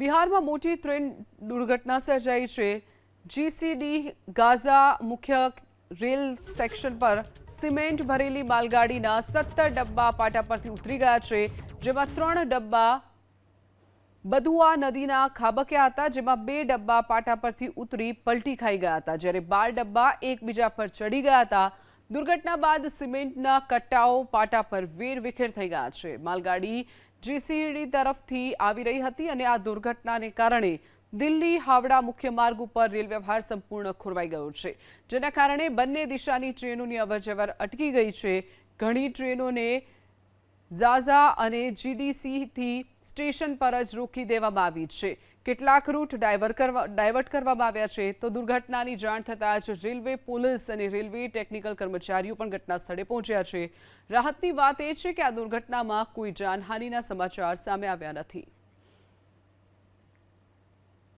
બિહારમાં મોટી ટ્રેન દુર્ઘટના સર્જાઈ છે. જીસીડી ગાઝા મુખ્ય રેલ સેક્શન પર સિમેન્ટ ભરેલી માલગાડીના સત્તર ડબ્બા પાટા પરથી ઉતરી ગયા છે, જેમાં ત્રણ ડબ્બા બદુઆ નદીના ખાબક્યા હતા, જેમાં બે ડબ્બા પાટા પરથી ઉતરી પલટી ખાઈ ગયા હતા. જ્યારે બાર ડબ્બા એકબીજા પર ચડી ગયા હતા દુર્ઘટના બાદ સિમેન્ટના કટ્ટાઓ પાટા પર વેરવિખેર થઈ ગયા છે. માલગાડી જીસીડી તરફથી આવી રહી હતી અને આ દુર્ઘટનાને કારણે દિલ્હી હાવડા મુખ્ય માર્ગ ઉપર રેલ વ્યવહાર સંપૂર્ણ ખોરવાઈ ગયો છે. જેના કારણે બંને દિશાની ટ્રેનોની અવરજવર અટકી ગઈ છે. ઘણી ટ્રેનોને ઝાઝા અને જીડીસીથી સ્ટેશન પર જ રોકી દેવામાં આવી છે. કેટલાક રૂટ ડાયવર કરવા, ડાયવર્ટ કરવામાં આવ્યા છે. તો દુર્ઘટનાની જાણ થતાં જ રેલવે પોલીસ અને રેલવે ટેકનિકલ કર્મચારીઓ પણ ઘટના સ્થળે પહોંચ્યા છે. રાહતની વાત એ છે કે આ દુર્ઘટનામાં કોઈ જાનહાનિના સમાચાર સામે આવ્યા નથી.